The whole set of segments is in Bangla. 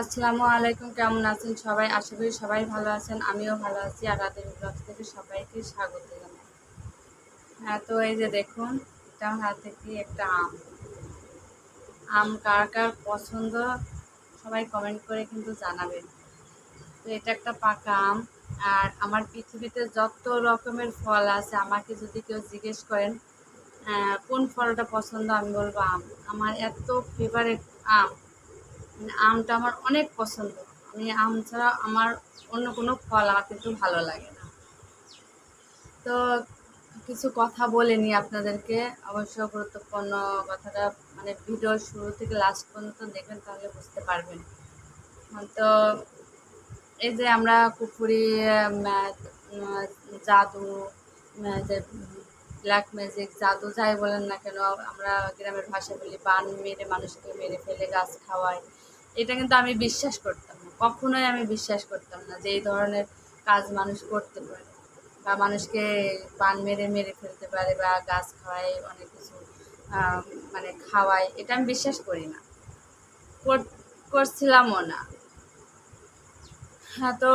আসসালামু আলাইকুম, কেমন আছেন সবাই? আশা করি সবাই ভালো আছেন, আমিও ভালো আছি আর রাতের ব্লগ থেকে সবাইকে স্বাগত জানাই। হ্যাঁ তো এই যে দেখুন, এটা আমার হাত থেকে একটা আম। আম কার কার পছন্দ সবাই কমেন্ট করে কিন্তু জানাবেন। তো এটা একটা পাকা আম আর আমার পৃথিবীতে যত রকমের ফল আছে, আমাকে যদি কেউ জিজ্ঞেস করেন কোন ফলটা পছন্দ, আমি বলব আম। আমার এত ফেভারেট আম। আমটা আমার অনেক পছন্দ। আমি আম ছাড়া আমার অন্য কোনো ফল আমার কিন্তু ভালো লাগে না। তো কিছু কথা বলে নিই আপনাদেরকে। অবশ্য গুরুত্বপূর্ণ কথাটা মানে ভিডিওর শুরু থেকে লাস্ট পর্যন্ত দেখবেন তাহলে বুঝতে পারবেন। তো এই যে আমরা কুপুরি জাদু যে ব্ল্যাক ম্যাজিক জাদু যাই বলেন না কেন, আমরা গ্রামের ভাষায় বলি, বান মেরে মানুষকে মেরে ফেলে, গাছ খাওয়ায়। এটা কিন্তু আমি বিশ্বাস করতাম না। কখনোই আমি বিশ্বাস করতাম না যে এই ধরনের কাজ মানুষ করতে পারে বা মানুষকে পান মেরে মেরে ফেলতে পারে বা গাছ খাওয়ায় অনেক কিছু মানে খাওয়ায়, এটা আমি বিশ্বাস করি না। কর- করছিলামও না। হ্যাঁ তো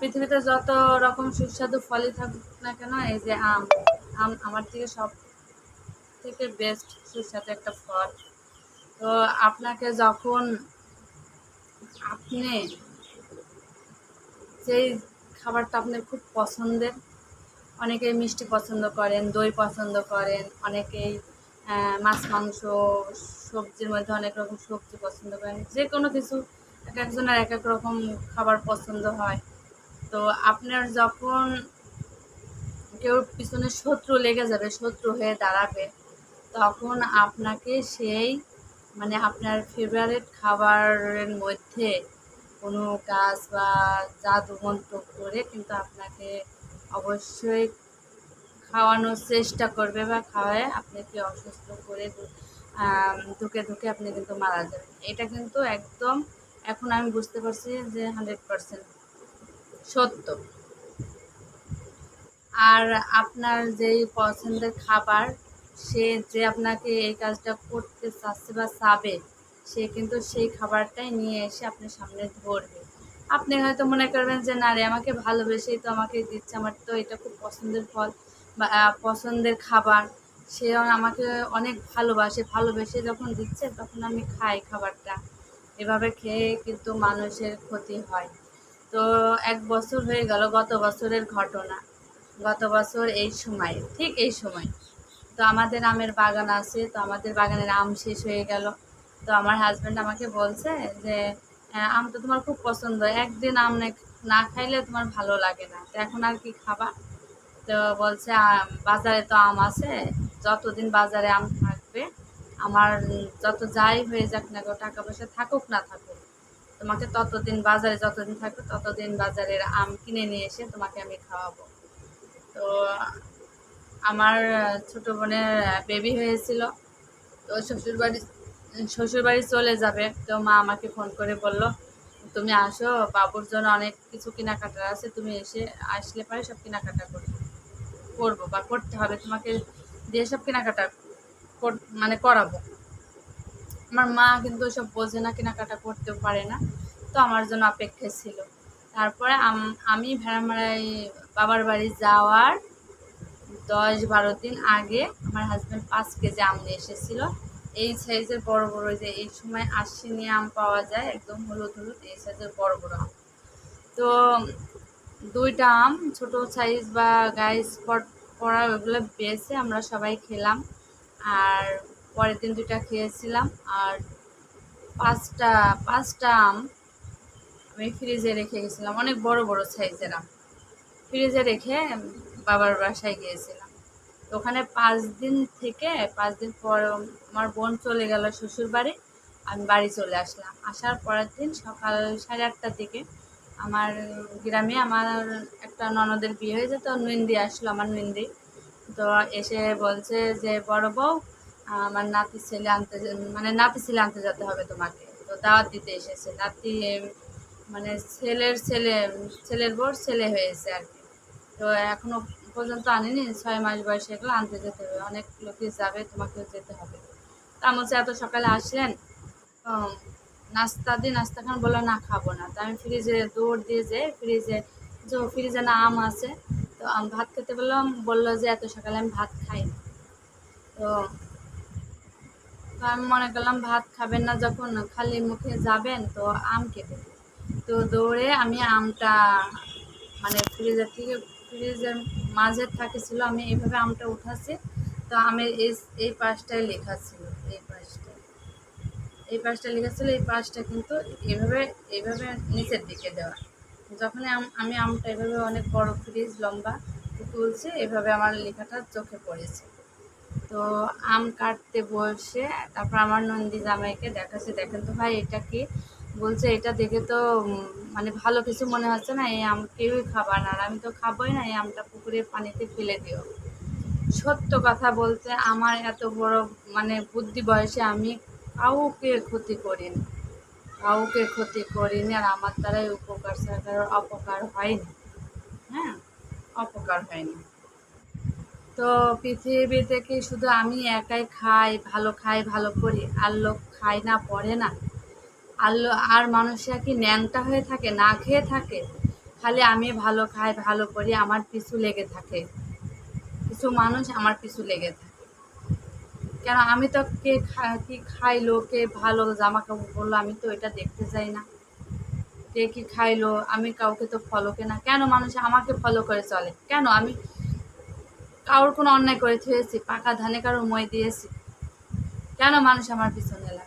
পৃথিবীতে যত রকম সুস্বাদু ফলই থাকুক না কেন, এই যে আম আম আমার থেকে সব থেকে বেস্ট সুস্বাদু একটা ফল। তো আপনাকে যখন আপনি যেই খাবারটা আপনার খুব পছন্দের, অনেকেই মিষ্টি পছন্দ করেন, দই পছন্দ করেন, অনেকেই মাছ, মাংস, সবজির মধ্যে অনেক রকম সবজি পছন্দ করেন, যে কোনো কিছু, এক একজনের এক এক রকম খাবার পছন্দ হয়। তো আপনার যখন কেউ পিছনে শত্রু লেগে যাবে, শত্রু হয়ে দাঁড়াবে, তখন আপনাকে সেই মানে আপনার ফেভারিট খাবারের মধ্যে কোনো গাছ বা জাদু মন্ত্র করে কিন্তু আপনাকে অবশ্যই খাওয়ানোর চেষ্টা করবে বা খাওয়ায় আপনাকে অসুস্থ করে ধুকে ধুকে আপনি কিন্তু মারা যাবেন। এটা কিন্তু একদম এখন আমি বুঝতে পারছি যে হান্ড্রেড পারসেন্ট সত্য। আর আপনার যেই পছন্দের খাবার সে যে আপনাকে এই কাজটা করতে চাচ্ছে বা চাবে, সে কিন্তু সেই খাবারটাই নিয়ে এসে আপনার সামনে ধরবে। আপনি হয়তো মনে করবেন যে, না রে, আমাকে ভালোবেসেই তো আমাকে দিচ্ছে, আমার তো এটা খুব পছন্দের ফল বা পছন্দের খাবার। সে আমাকে অনেক ভালোবাসে, ভালোবেসে যখন দিচ্ছে, তখন আমি খাই খাবারটা। এভাবে খেয়ে কিন্তু মানুষের ক্ষতি হয়। তো এক বছর হয়ে গেল গত বছরের ঘটনা, গত বছর এই সময়, ঠিক এই সময়। তো আমাদের আমের বাগান আছে তো আমাদের বাগানের আম শেষ হয়ে গেল। তো আমার হাজব্যান্ড আমাকে বলছে যে "আহ, আম তো তোমার খুব পছন্দ একদিন আম না- খাইলে তোমার ভালো লাগে না। তো এখন আর কি খাবা? তো বলছে "আম, বাজারে তো আম আছে যতদিন বাজারে আম থাকবে আমার যত যাই হয়ে যাক না গো টাকা পয়সা থাকুক না থাকুক তোমাকে ততদিন বাজারে যতদিন থাকবে ততদিন বাজারের আম কিনে নিয়ে এসে তোমাকে আমি খাওয়াবো। তো আমার ছোটো বোনের বেবি হয়েছিল। তো শ্বশুরবাড়ি শ্বশুরবাড়ি চলে যাবে। তো মা আমাকে ফোন করে বলল, তুমি আসো, বাবুর জন্য অনেক কিছু কেনাকাটা আছে। তুমি এসে আসলে পারে সব কেনাকাটা করবে করব বা করতে হবে। তোমাকে দিয়ে সব কেনাকাটা মানে করাবো। আমার মা কিন্তু সব বোঝে না কেনাকাটা করতেও পারে না। তো আমার জন্য অপেক্ষায় ছিল। তারপরে আমি ভেড়ামারাই বাবার বাড়ি যাওয়ার দশ বারো দিন আগে আমার হাজব্যান্ড পাঁচ কেজি আম নিয়ে এসেছিল। এই সাইজের বড় বড় যে এই সময় আশ্বিনী আম পাওয়া যায়, একদম হলুদ হলুদ, এই সাইজের বড় বড় আম। তো দুইটা আম ছোট সাইজ বা গায়ে স্পট পড়া ওগুলো বেছে আমরা সবাই খেলাম। আর পরের দিন দুইটা খেয়েছিলাম। আর পাঁচটা পাঁচটা আম আমি ফ্রিজে রেখে গেছিলাম। অনেক বড় বড় সাইজের আম। ফ্রিজে রেখে বাবার বাসায় গিয়েছিলাম। তো ওখানে পাঁচ দিন থেকে, পাঁচ দিন পর আমার বোন চলে গেল শ্বশুর বাড়ি, আমি বাড়ি চলে আসলাম। আসার পরের দিন সকাল সাড়ে আটটার দিকে আমার গ্রামে আমার একটা ননদের বিয়ে হয়েছে তো নন্দী আসলো আমার নন্দী। তো এসে বলছে যে, বড় বউ, আমার নাতি ছেলে আনতে মানে নাতি ছেলে আনতে যেতে হবে তোমাকে। তো দাওয়াত দিতে এসেছে। নাতি মানে ছেলের ছেলে, ছেলের বর ছেলে হয়েছে আর কি। তো এখনও পর্যন্ত আনিনি, ছয় মাস বয়সে এগুলো আনতে যেতে হবে অনেক লোকই যাবে, তোমাকেও যেতে হবে। তা বলছে এত সকালে আসলেন নাস্তা দিয়ে নাস্তা খান বলল, না, খাব না। তো আমি ফ্রিজে দৌড় দিয়ে যে ফ্রিজে যে ফ্রিজে না আম আছে, তো আমি ভাত খেতে বললাম, বলল যে এত সকালে আমি ভাত খাই তো তো আমি মনে করলাম, ভাত খাবেন না যখন, খালি মুখে যাবেন, তো আম কেটে। তো দৌড়ে আমি আমটা মানে ফ্রিজের থেকে ফ্রিজের মাঝে থাকেছিল, আমি এইভাবে আমটা উঠাচ্ছি। তো আমি এই এই পাশটায় লেখা ছিল, এই পাশটায়। এই পাশটা লেখা ছিল, এই পাশটা কিন্তু এইভাবে এইভাবে নিচের দিকে দেওয়া। যখন আমি আমটা এভাবে অনেক বড় ফ্রিজ লম্বা তুলছি, এভাবে আমার লেখাটা চোখে পড়েছে। তো আম কাটতে বসে, তারপর আমার নন্দী জামাইকে দেখাচ্ছে, দেখেন তো ভাই, এটা কি? বলছে, এটা দেখে তো মানে ভালো কিছু মনে হচ্ছে না, এই আম কেউই খাবার না। আর আমি তো খাবোই না, এই আমটা পুকুরে পানিতে ফেলে দিও। সত্য কথা বলতে, আমার এত বড় মানে বুদ্ধি বয়সে আমি কাউকে ক্ষতি করিনি, কাউকে ক্ষতি করিনি, আর আমার দ্বারাই উপকার কারোর অপকার হয়নি। হ্যাঁ অপকার হয়নি। তো পৃথিবীতে কি শুধু আমি একাই খাই, ভালো খাই, ভালো করি, আর লোক খায় না, পড়ে না। আর লো- আর মানুষরা কি ন্যাংটা হয়ে থাকে, না খেয়ে থাকে? খালি আমি ভালো খাই, ভালো করি, আমার পিছু লেগে থাকে। কিছু মানুষ আমার পিছু লেগে থাকে। কেন আমি তো কে কি খাইলো, কে ভালো জামা কাপড় পরলো, আমি তো এটা দেখতে চাই না। কে কি খাইলো, আমি কাউকে তো ফলো কে না। কেন মানুষ আমাকে ফলো করে চলে? কেন আমি কারোর কোনো অন্যায় করে থুয়েছি, পাকা ধানে কারোর মই দিয়েছি? কেন মানুষ আমার পিছনে লাগে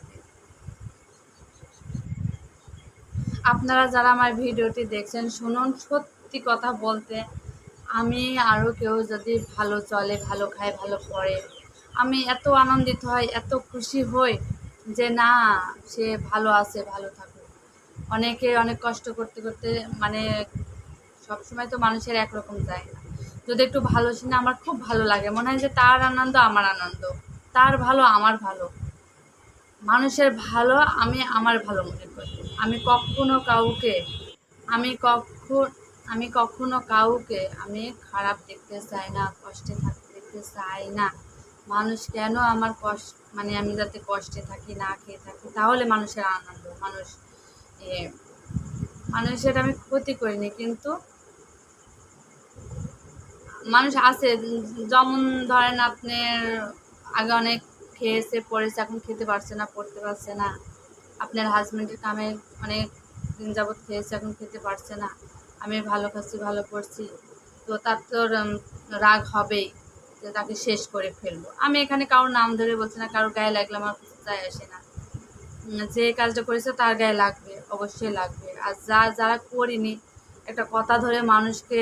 আপনারা যারা আমার ভিডিওটি দেখছেন, শুনুন, সত্যি কথা বলতে, আমি আরও কেউ যদি ভালো চলে, ভালো খায়, ভালো পড়ে, আমি এত আনন্দিত হই, এত খুশি হই যে না, সে ভালো আছে, ভালো থাকুক। অনেকে অনেক কষ্ট করতে করতে মানে সবসময় তো মানুষের একরকম যায় না যদি একটু ভালো শুনে আমার খুব ভালো লাগে, মনে হয় যে তার আনন্দ আমার আনন্দ, তার ভালো আমার ভালো। মানুষের ভালো আমি আমার ভালো মনে করি। আমি কখনো কাউকে, আমি কখন, আমি কখনো কাউকে আমি খারাপ দেখতে চাই না, কষ্টে থাকতে দেখতে চাই না। মানুষ কেন আমার কষ্ট মানে আমি যাতে কষ্টে থাকি, না খেয়ে থাকি, তাহলে মানুষের আনন্দ, মানুষ মানুষের আমি ক্ষতি করিনি, কিন্তু মানুষ আছে, যেমন ধরেন আপনার আগে অনেক খেয়েছে, পড়েছে, এখন খেতে পারছে না, পড়তে পারছে না। আপনার হাজব্যান্ডের কামে অনেক দিন যাবৎ খেয়েছে, এখন খেতে পারছে না। আমি ভালো খাচ্ছি, ভালো পড়ছি। তো তার তো রাগ হবেই যে তাকে শেষ করে ফেলব। আমি এখানে কারোর নাম ধরে বলছি না, কারোর গায়ে লাগলে আমার কিছু যায় আসে না। যে কাজটা করেছে তার গায়ে লাগবে, অবশ্যই লাগবে। আর যা, যারা করিনি, একটা কথা ধরে মানুষকে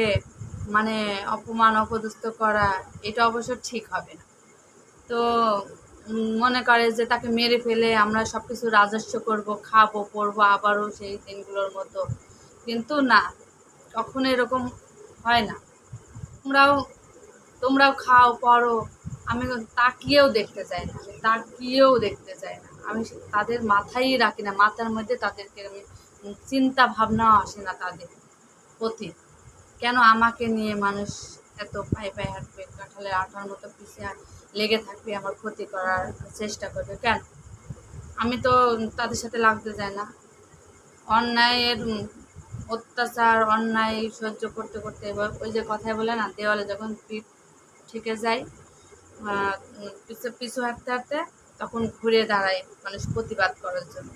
মানে অপমান, অপদস্থ করা, এটা অবশ্য ঠিক হবে না। তো মনে করে যে তাকে মেরে ফেলে আমরা সব কিছু রাজস্ব করব, খাব, পরবো আবারও সেই দিনগুলোর মতো। কিন্তু না, কখনো এরকম হয় না। তোমরাও তোমরাও খাও পড়ো আমি তাকিয়েও দেখতে চাই না, আমি তাকিয়েও দেখতে চাই না। আমি তাদের মাথায় রাখি না, মাথার মধ্যে তাদেরকে আমি চিন্তা ভাবনাও আসে না তাদের প্রতি। কেন আমাকে নিয়ে মানুষ এত পায়ে পায়ে হাঁটবে, কাঁঠালের আঠার মতো পিছিয়ে লেগে থাকবে, আমার ক্ষতি করার চেষ্টা করবে, কেন? আমি তো তাদের সাথে লাগতে যাই না। অন্যায়ের অত্যাচার, অন্যায় সহ্য করতে করতে এবার ওই যে কথায় বলে না, দেওয়ালে যখন পিঠ ঠেকে যায় পিছু পিছু হাঁটতে হাঁটতে তখন ঘুরে দাঁড়ায় মানুষ প্রতিবাদ করার জন্য।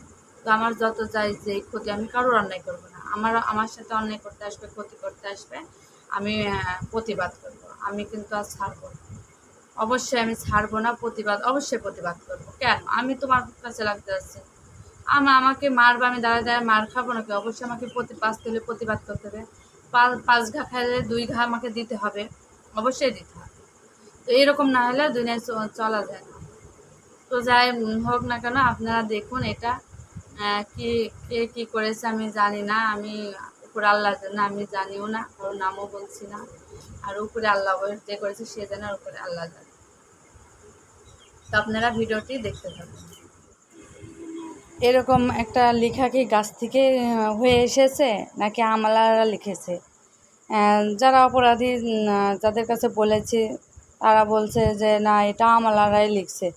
তো আমার যত চাই যে ক্ষতি আমি কারোর অন্যায় করব না। আমার আমার সাথে অন্যায় করতে আসবে, ক্ষতি করতে আসবে আমি প্রতিবাদ করব। আমি কিন্তু আর ছাড়বো অবশ্যই আমি ছাড়বো না, প্রতিবাদ, অবশ্যই প্রতিবাদ করব। কেন? আমি তোমার কাছে লাগতে যাচ্ছি। আমা, আমাকে মারবে, আমি দাঁড়ায় দাঁড়ায় মার খাব নাকি? অবশ্যই আমাকে প্রতি, পাঁচ তুলে প্রতিবাদ করতে হবে। পাঁচ পাঁচ ঘা খাইলে দুই ঘা আমাকে দিতে হবে। অবশ্যই দিতে হবে। তো এরকম না হলে দুনিয়ায় চলা যায় না। তো যাই হোক না কেন, আপনারা দেখুন এটা কি, কে কী করেছে আমি জানি না। আমি উপরে আল্লাহ জানে, আমি জানিও না ওর নামও বলছি না। আর উপরে আল্লাহ যে করেছে, সে জানে, আর উপরে আল্লাহ জানে। তো আপনারা ভিডিওটি দেখতে থাকুন। এরকম একটা লেখা কি গাছ থেকে হয়ে এসেছে, নাকি আমলারা লিখেছে? যারা অপরাধী যাদের কাছে বলেছে, তারা বলছে যে, না, এটা আমলারাই লিখছে।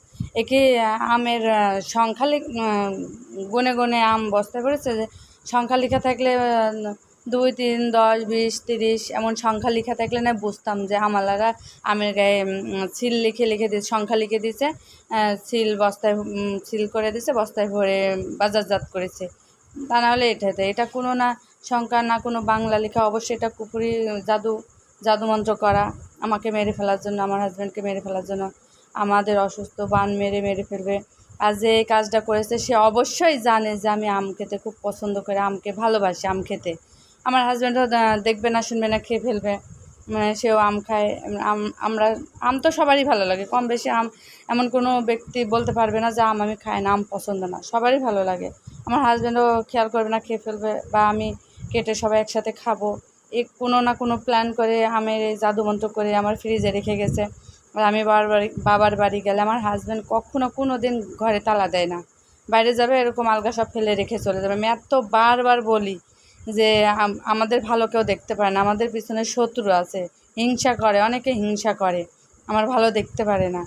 একে আমের সংখ্যা গুনে গুনে আম বস্তা করেছে? যে সংখ্যা লেখা থাকলে দুই, তিন, দশ, বিশ, তিরিশ, এমন সংখ্যা লেখা থাকলে না বুঝতাম যে আমালারা আমের গায়ে সিল লিখে লিখে দিয়ে সংখ্যা লিখে দিয়েছে সিল বস্তায় সিল করে দিছে, বস্তায় ভরে বাজারজাত করেছে। তা নাহলে এটাতে এটা কোনো না সংখ্যা, না কোনো বাংলা লেখা, অবশ্যই এটা কুপুরি জাদু, জাদুমন্ত্র করা, আমাকে মেরে ফেলার জন্য, আমার হাজব্যান্ডকে মেরে ফেলার জন্য, আমাদের অসুস্থ বান মেরে মেরে ফেলবে। আর যে এই কাজটা করেছে, সে অবশ্যই জানে যে আমি আম খেতে খুব পছন্দ করে আমকে ভালোবাসি, আম খেতে। আমার হাজব্যান্ডও দেখবে না, শুনবে না, খেয়ে ফেলবে। মানে সেও আম খায় আম, আমরা, আম তো সবারই ভালো লাগে। কম বেশি আম, এমন কোনো ব্যক্তি বলতে পারবে না যে আম আমি খাই না, আম পছন্দ না। সবারই ভালো লাগে। আমার হাজব্যান্ডও খেয়াল করবে না, খেয়ে ফেলবে বা আমি কেটে সবাই একসাথে খাব। এ কোনো না কোনো প্ল্যান করে আমের এই জাদুমন্ত্র করে আমার ফ্রিজে রেখে গেছে। আমি বাবার বাড়ি বাবার বাড়ি গেলে আমার হাজব্যান্ড কখনো কোনো দিন ঘরে তালা দেয় না। বাইরে যাবে, এরকম আলগা সব ফেলে রেখে চলে যাবে। আমি এত বারবার বলি যে আমাদের ভালো কেউ দেখতে পারে না। আমাদের পিছনে শত্রু আছে, হিংসা করে, অনেকে হিংসা করে। আমার ভালো দেখতে পারে না।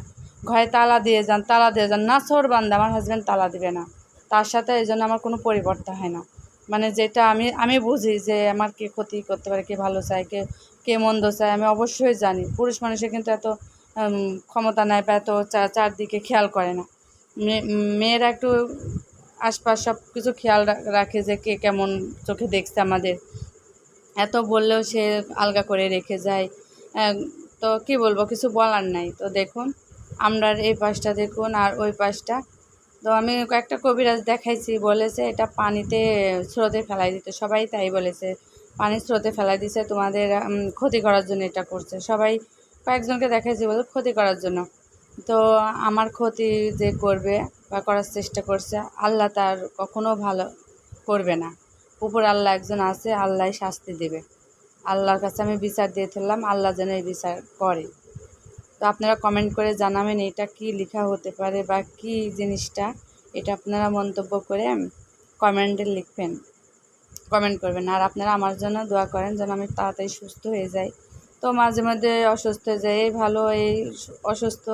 ঘরে তালা দিয়ে যান, তালা দিয়ে যান না সোর বান্ধে আমার হাজব্যান্ড তালা দিবে না। তার সাথে এই জন্য আমার কোনো পরিবর্তন হয় না। মানে যেটা আমি আমি বুঝি যে, আমার কে ক্ষতি করতে পারে, কে ভালো চায়, কে কে মন্দ চায়, আমি অবশ্যই জানি। পুরুষ মানুষের কিন্তু এত ক্ষমতা নেয় বা চা- চারদিকে খেয়াল করে না। মেয়েরা একটু আশপাশ সব কিছু খেয়াল রাখে যে কে কেমন চোখে দেখছে আমাদের। এত বললেও সে আলগা করে রেখে যায়। তো কি বলব, কিছু বলার নাই। তো দেখুন আমরার এই পাশটা দেখুন আর ওই পাশটা। তো আমি কয়েকটা কবিরাজ দেখাইছি, বলেছে এটা পানিতে স্রোতে ফেলাই দিতে। সবাই তাই বলেছে, পানির স্রোতে ফেলাই দিছে, তোমাদের ক্ষতি করার জন্য এটা করছে। সবাই কয়েকজনকে দেখাইছি বলে ক্ষতি করার জন্য। তো আমার ক্ষতি যে করবে বা করার চেষ্টা করছে, আল্লাহ তার কখনো ভালো করবে না। উপর আল্লাহ একজন আছে আল্লাহ শাস্তি দেবে। আল্লাহর কাছে আমি বিচার দিয়ে ফেললাম, আল্লাহ যেন এই বিচার করে। তো আপনারা কমেন্ট করে জানাবেন এটা কি লেখা হতে পারে বা কি জিনিসটা, এটা আপনারা মন্তব্য করে কমেন্টে লিখবেন। কমেন্ট করবেন। আর আপনারা আমার জন্য দোয়া করেন যেন আমি তাড়াতাড়ি সুস্থ হয়ে যাই। তো মাঝে মাঝে অসুস্থ হয়ে যাই ভালো এই অসুস্থ।